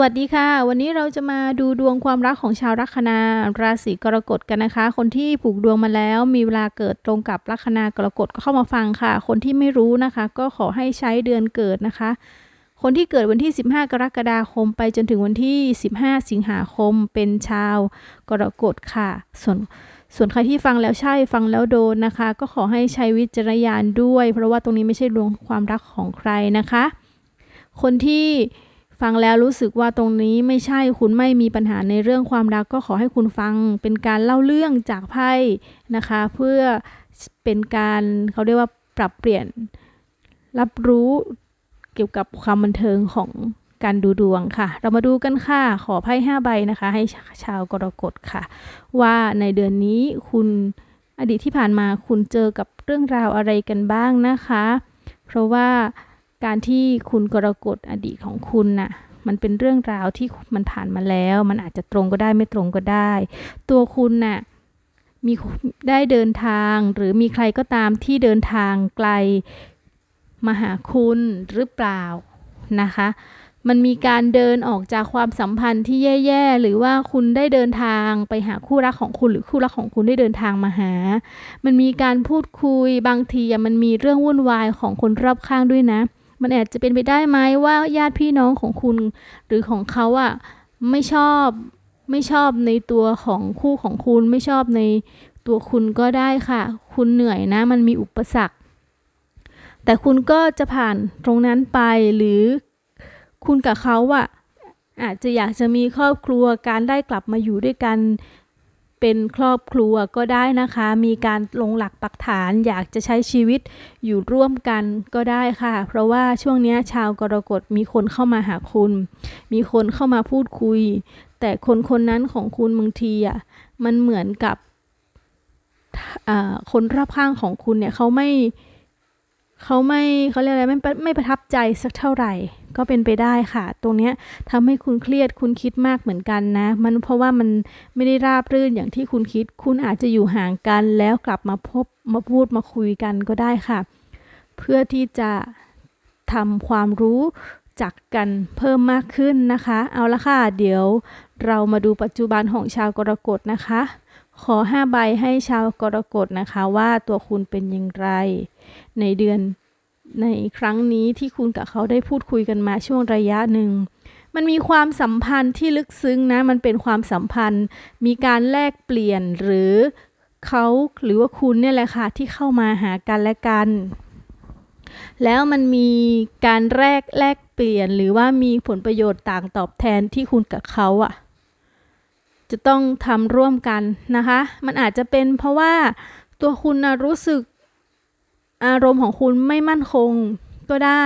วัสดีค่ะ วันนี้เราจะมาดูดวงความรักของชาวลัคนาราศีกรกฎกันนะคะ คนที่ผูกดวงมาแล้วมีเวลาเกิดตรงกับลัคนากรกฎก็เข้ามาฟังค่ะ คนที่ไม่รู้นะคะ ก็ขอให้ใช้เดือนเกิดนะคะ คนที่เกิดวันที่ 15 กรกฎาคม ไปจนถึงวันที่ 15 สิงหาคมเป็นชาวกรกฎค่ะ ส่วนส่วนใครที่ฟังแล้วใช่ฟังแล้วโดนนะคะ ก็ขอให้ใช้วิจารณญาณด้วย เพราะว่าตรงนี้ไม่ใช่ดวงความรักของใครนะคะ คนที่ ฟังแล้วรู้สึกว่าตรงนี้ไม่ใช่คุณไม่มีปัญหาในเรื่องความรักก็ขอให้คุณฟังเป็นการเล่าเรื่องจากไพ่นะคะ เพื่อเป็นการเขาเรียกว่าปรับเปลี่ยนรับรู้เกี่ยวกับความบันเทิงของการดูดวงค่ะ เรามาดูกันค่ะ ขอไพ่ห้าใบนะคะ ให้ชาวกรกฎค่ะ ว่าในเดือนนี้คุณอดีตที่ผ่านมาคุณเจอกับเรื่องราวอะไรกันบ้างนะคะ เพราะว่า การที่คุณกรกฎอดีตของคุณน่ะมันเป็นเรื่องราวที่มันผ่านมาแล้ว มันอาจจะตรงก็ได้ไม่ตรงก็ได้ ตัวคุณน่ะมีได้เดินทางหรือมีใครก็ตามที่เดินทางไกลมาหาคุณหรือเปล่านะคะ มันมีการเดินออกจากความสัมพันธ์ที่แย่ๆ หรือว่าคุณได้เดินทางไปหาคู่รักของคุณหรือคู่รักของคุณได้เดินทางมาหา มันมีการพูดคุยบางทีมันมีเรื่องวุ่นวายของคนรอบข้างด้วยนะ มันอาจจะเป็นไปได้ไหมว่าญาติพี่น้องของคุณ หรือของเขาอะไม่ชอบไม่ชอบในตัวของคู่ของคุณไม่ชอบในตัวคุณก็ได้ค่ะ คุณเหนื่อยนะ มันมีอุปสรรค แต่คุณก็จะผ่านตรงนั้นไปหรือคุณกับเขาอะอาจจะอยากจะมีครอบครัวการได้กลับมาอยู่ด้วยกัน เป็นครอบครัวก็ได้นะคะ มีการลงหลักปักฐานอยากจะใช้ชีวิตอยู่ร่วมกันก็ได้ค่ะ เพราะว่าช่วงนี้ชาวกรกฎมีคนเข้ามาหาคุณ มีคนเข้ามาพูดคุย แต่คนคนนั้นของคุณบางทีอะมันเหมือนกับคนรอบข้างของคุณเนี่ยเขาไม่ เขาไม่เขาเรียกอะไรไม่ไม่ประทับใจสักเท่าไหร่ ก็เป็นไปได้ค่ะ ตรงนี้ทำให้คุณเครียดคุณคิดมากเหมือนกันนะ มันเพราะว่ามันไม่ได้ราบรื่นอย่างที่คุณคิด คุณอาจจะอยู่ห่างกันแล้วกลับมาพบมาพูดมาคุยกันก็ได้ค่ะ เพื่อที่จะทำความรู้จักกันเพิ่มมากขึ้นนะคะ เอาละค่ะ เดี๋ยวเรามาดูปัจจุบันของชาวกรกฎนะคะ ขอห้าใบให้ชาวกรกฎนะคะว่าตัวคุณเป็นอย่างไร ในเดือนในครั้งนี้ที่คุณกับเขาได้พูดคุยกันมาช่วงระยะหนึ่ง มันมีความสัมพันธ์ที่ลึกซึ้งนะ มันเป็นความสัมพันธ์ มีการแลกเปลี่ยนหรือเขาหรือว่าคุณเนี่ยแหละค่ะที่เข้ามาหากันและกัน แล้วมันมีการแลกแลกเปลี่ยนหรือว่ามีผลประโยชน์ต่างตอบแทนที่คุณกับเขาอะ จะต้องทำร่วมกันนะคะ มันอาจจะเป็นเพราะว่าตัวคุณนะรู้สึกอารมณ์ของคุณไม่มั่นคงก็ได้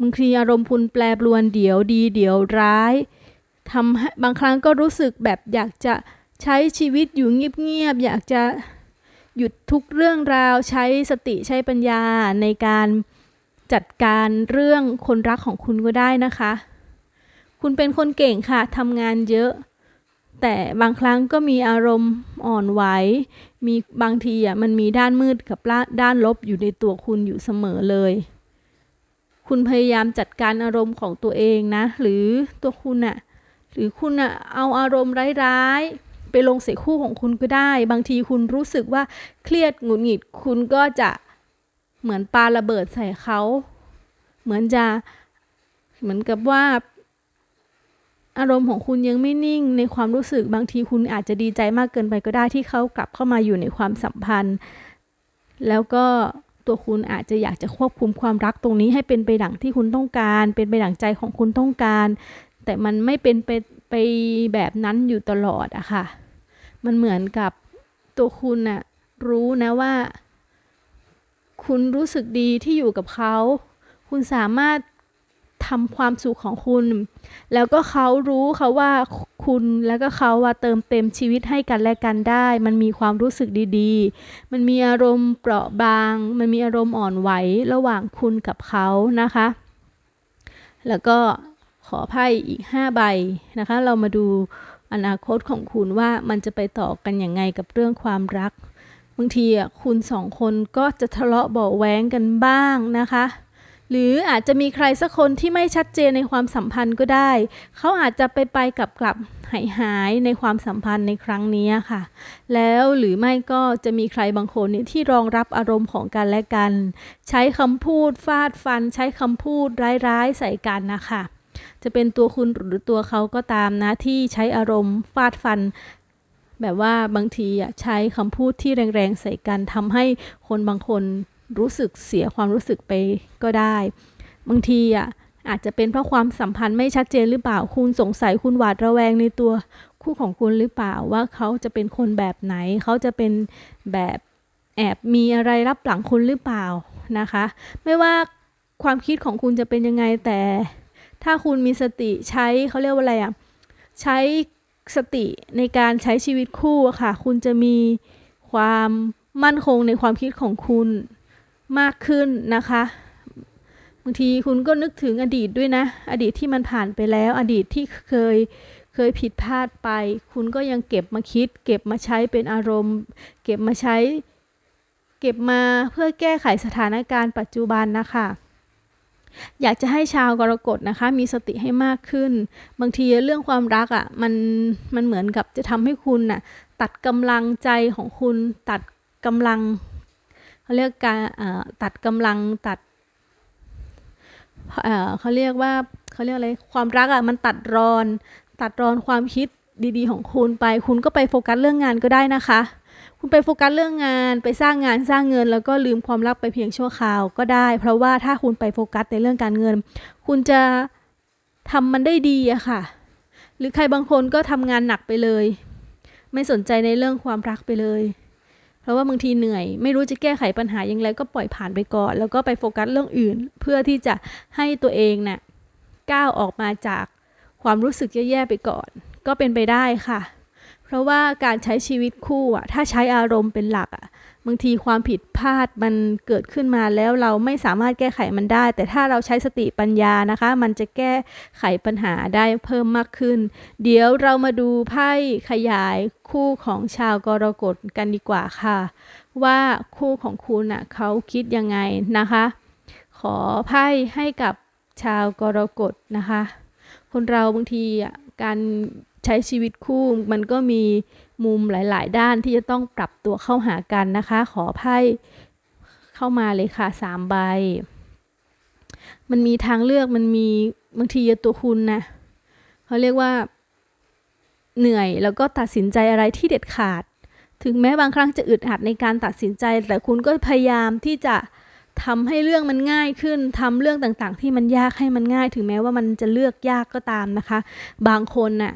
บางทีอารมณ์คุณแปรปรวนเดี๋ยวดี เดี๋ยวร้ายทำบางครั้งก็รู้สึกแบบอยากจะใช้ชีวิตอยู่เงียบๆอยากจะหยุดทุกเรื่องราวใช้สติใช้ปัญญาในการจัดการเรื่องคนรักของคุณก็ได้นะคะ คุณเป็นคนเก่งค่ะทำงานเยอะ แต่บางครั้งก็มีอารมณ์อ่อนไหว มีบางทีอะมันมีด้านมืดกับด้านลบอยู่ในตัวคุณอยู่เสมอเลย คุณพยายามจัดการอารมณ์ของตัวเองนะ หรือตัวคุณอะหรือคุณอะเอาอารมณ์ร้ายๆ ไปลงใส่คู่ของคุณก็ได้ บางทีคุณรู้สึกว่าเครียดหงุดหงิด คุณก็จะเหมือนปาระเบิดใส่เขา เหมือนจะเหมือนกับว่า อารมณ์ของคุณยังไม่นิ่งในความรู้สึกบางทีคุณอาจจะดีใจมากเกินไปก็ได้ที่เขากลับเข้ามาอยู่ในความสัมพันธ์ แล้วก็ตัวคุณอาจจะอยากจะควบคุมความรักตรงนี้ให้เป็นไปดังที่คุณต้องการ เป็นไปดังใจของคุณต้องการ แต่มันไม่เป็นไปไปแบบนั้นอยู่ตลอดอะค่ะ มันเหมือนกับตัวคุณอะรู้นะว่า คุณรู้สึกดีที่อยู่กับเขา คุณสามารถ ทำความสุขของคุณ แล้วก็เขารู้เขาว่าคุณแล้วก็เขาว่าเติมเต็มชีวิตให้กันและกันได้ มันมีความรู้สึกดีๆ มันมีอารมณ์เปราะบาง มันมีอารมณ์อ่อนไหวระหว่างคุณกับเขานะคะ แล้วก็ขอไพ่อีก 5 ใบนะคะ เรามาดูอนาคตของคุณว่ามันจะไปต่อกันอย่างไงกับเรื่องความรักบางทีอะคุณสองคนก็จะทะเลาะเบาแหวงกันบ้างนะคะ หรืออาจจะมีใครสักคนที่ไม่ชัดเจนในความสัมพันธ์ก็ได้ เขาอาจจะไปไปกลับกลับหายหายในความสัมพันธ์ในครั้งนี้ค่ะ แล้วหรือไม่ก็จะมีใครบางคนเนี่ยที่รองรับอารมณ์ของกันและกัน ใช้คำพูดฟาดฟัน ใช้คำพูดร้ายๆใส่กันนะคะ จะเป็นตัวคุณหรือตัวเขาก็ตามนะที่ใช้อารมณ์ฟาดฟัน แบบว่าบางทีใช้คำพูดที่แรงๆใส่กันทำให้คนบางคน รู้สึกเสียความรู้สึกไปก็ได้ บางทีอะอาจจะเป็นเพราะความสัมพันธ์ไม่ชัดเจนหรือเปล่าคุณสงสัยคุณหวาดระแวงในตัวคู่ของคุณหรือเปล่าว่าเขาจะเป็นคนแบบไหน เขาจะเป็นแบบแอบมีอะไรรับหลังคุณหรือเปล่านะคะ ไม่ว่าความคิดของคุณจะเป็นยังไงแต่ ถ้าคุณมีสติใช้เขาเรียกว่าอะไรอะใช้สติในการใช้ชีวิตคู่อะค่ะ คุณจะมีความมั่นคงในความคิดของคุณ มากขึ้นนะคะบางทีคุณก็นึกถึงอดีตด้วยนะ อดีตที่มันผ่านไปแล้ว อดีตที่เคยเคยผิดพลาดไป คุณก็ยังเก็บมาคิด เก็บมาใช้เป็นอารมณ์ เก็บมาใช้ เก็บมาเพื่อแก้ไขสถานการณ์ปัจจุบันนะคะอยากจะให้ชาวกรกฎนะคะ มีสติให้มากขึ้น บางทีเรื่องความรักอะ่ะมันมันเหมือนกับจะทำให้คุณน่ะตัดกำลังใจของคุณตัดกำลัง เขาเรียกการตัดกำลังตัดเขาเรียกว่าเขาเรียกอะไรความรักอะ่ะมันตัดรอน ตัดรอนความคิดดีๆ ของคุณไป คุณก็ไปโฟกัสเรื่องงานก็ได้นะคะ คุณไปโฟกัสเรื่องงานไปสร้างงานสร้างเงิน แล้วก็ลืมความรักไปเพียงชั่วคราวก็ได้ เพราะว่าถ้าคุณไปโฟกัสในเรื่องการเงิน คุณจะทำมันได้ดีอะค่ะ หรือใครบางคนก็ทำงานหนักไปเลย ไม่สนใจในเรื่องความรักไปเลย เพราะว่าบางทีเหนื่อย ไม่รู้จะแก้ไขปัญหาอย่างไรก็ปล่อยผ่านไปก่อน แล้วก็ไปโฟกัสเรื่องอื่น เพื่อที่จะให้ตัวเองนะ่ะก้าวออกมาจากความรู้สึกแย่ๆไปก่อน ก็เป็นไปได้ค่ะ เพราะว่าการใช้ชีวิตคู่อะถ้าใช้อารมณ์เป็นหลักอะ บางทีความผิดพลาดมันเกิดขึ้นมาแล้วเราไม่สามารถแก้ไขมันได้ แต่ถ้าเราใช้สติปัญญานะคะ มันจะแก้ไขปัญหาได้เพิ่มมากขึ้น เดี๋ยวเรามาดูไพ่ขยายคู่ของชาวกรกฎกันดีกว่าค่ะ ว่าคู่ของคุณอะเขาคิดยังไงนะคะ ขอไพ่ให้กับชาวกรกฎนะคะ คนเราบางทีอะการ ใช้ชีวิตคู่มันก็มีมุมหลาย ๆ ด้านที่จะต้องปรับตัวเข้าหากันนะคะ ขอไพ่เข้ามาเลยค่ะสามใบ มันมีทางเลือกมันมีบางทีตัวคุณนะเขาเรียกว่า เหนื่อยแล้วก็ตัดสินใจอะไรที่เด็ดขาด ถึงแม้บางครั้งจะอึดอัดในการตัดสินใจ แต่คุณก็พยายามที่จะทำให้เรื่องมันง่ายขึ้นทำเรื่องต่างๆ ที่มันยากให้มันง่าย ถึงแม้ว่ามันจะเลือกยากก็ตามนะคะ บางคนน่ะ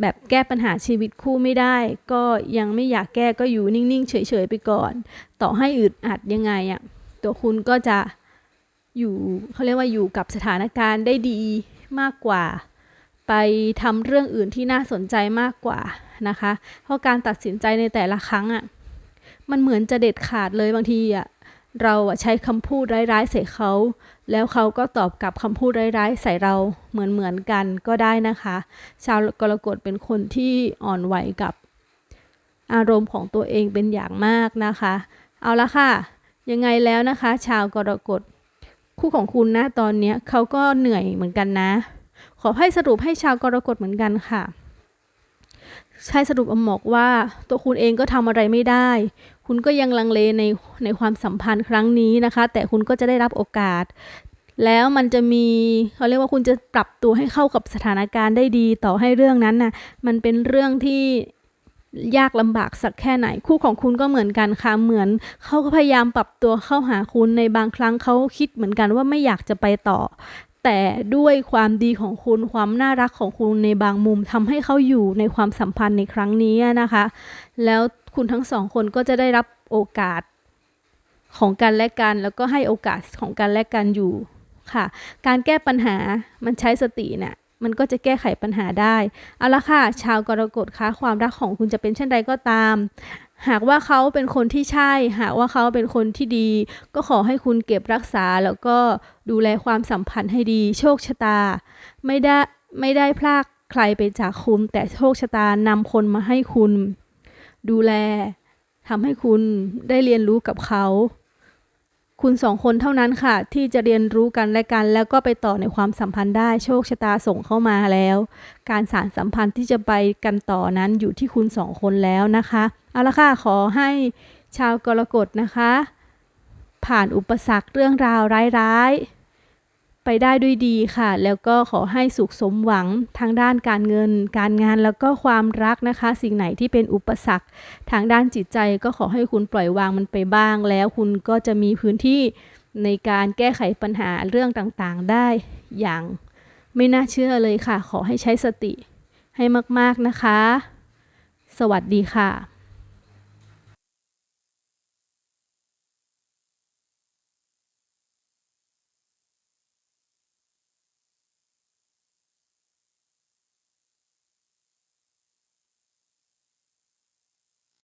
แบบแก้ปัญหาชีวิตคู่ไม่ได้ ก็ยังไม่อยากแก้ก็อยู่นิ่งๆ เฉยๆไปก่อน ต่อให้อึดอัดยังไงอะ่ะตัวคุณก็จะอยู่เขาเรียกว่าอยู่กับสถานการณ์ได้ดีมากกว่า ไปทำเรื่องอื่นที่น่าสนใจมากกว่านะคะ เพราะการตัดสินใจในแต่ละครั้งอะ่ะมันเหมือนจะเด็ดขาดเลยบางทีอะ่ะเราใช้คำพูดร้ายๆใส่เขา แล้วเขาก็ตอบกลับคำพูดร้ายๆ ใส่เราเหมือนๆกันก็ได้นะคะ ชาวกรกฎเป็นคนที่อ่อนไหวกับอารมณ์ของตัวเองเป็นอย่างมากนะคะ เอาละค่ะ ยังไงแล้วนะคะ ชาวกรกฎคู่ของคุณนะตอนนี้เขาก็เหนื่อยเหมือนกันนะ ขอให้สรุปให้ชาวกรกฎเหมือนกันค่ะ ใช้สรุปอมอกว่า ตัวคุณเองก็ทำอะไรไม่ได้ คุณก็ยังลังเลในในความสัมพันธ์ครั้งนี้นะคะ แต่คุณก็จะได้รับโอกาส แล้วมันจะมีเขาเรียกว่าคุณจะปรับตัวให้เข้ากับสถานการณ์ได้ดีต่อให้เรื่องนั้นนะ่ะมันเป็นเรื่องที่ยากลำบากสักแค่ไหน คู่ของคุณก็เหมือนกันค่ะเหมือนเขาก็พยายามปรับตัวเข้าหาคุณในบางครั้งเขาคิดเหมือนกันว่าไม่อยากจะไปต่อ แต่ด้วยความดีของคุณความน่ารักของคุณในบางมุมทำให้เขาอยู่ในความสัมพันธ์ในครั้งนี้นะคะ แล้วคุณทั้งสองคนก็จะได้รับโอกาสของกันและกัน แล้วก็ให้โอกาสของกันและกันอยู่ค่ะ การแก้ปัญหามันใช้สติเนะี่ยมันก็จะแก้ไขปัญหาได้ เอาละค่ะ ชาวกรกฎคะความรักของคุณจะเป็นเช่นใดก็ตาม หากว่าเขาเป็นคนที่ใช่ หากว่าเขาเป็นคนที่ดี ก็ขอให้คุณเก็บรักษาแล้วก็ดูแลความสัมพันธ์ให้ดี โชคชะตา ไม่ได้ไม่ได้พลากใครไปจากคุณ แต่โชคชะตานำคนมาให้คุณ ดูแลทำให้คุณได้เรียนรู้กับเขา คุณสองคนเท่านั้นค่ะ ที่จะเรียนรู้กันและกัน แล้วก็ไปต่อในความสัมพันธ์ได้โชคชะตาส่งเข้ามาแล้ว การสารสัมพันธ์ที่จะไปกันต่อนั้นอยู่ที่คุณสองคนแล้วนะคะเอาละค่ะขอให้ชาวกรกฎนะคะ ผ่านอุปสรรคเรื่องราวร้ายๆ ไปได้ด้วยดีค่ะ แล้วก็ขอให้สุขสมหวังทางด้านการเงิน การงานแล้วก็ความรักนะคะ สิ่งไหนที่เป็นอุปสรรค ทางด้านจิตใจก็ขอให้คุณปล่อยวางมันไปบ้าง แล้วคุณก็จะมีพื้นที่ในการแก้ไขปัญหาเรื่องต่างๆ ได้อย่างไม่น่าเชื่อเลยค่ะ ขอให้ใช้สติให้มาก ๆ นะคะ สวัสดีค่ะ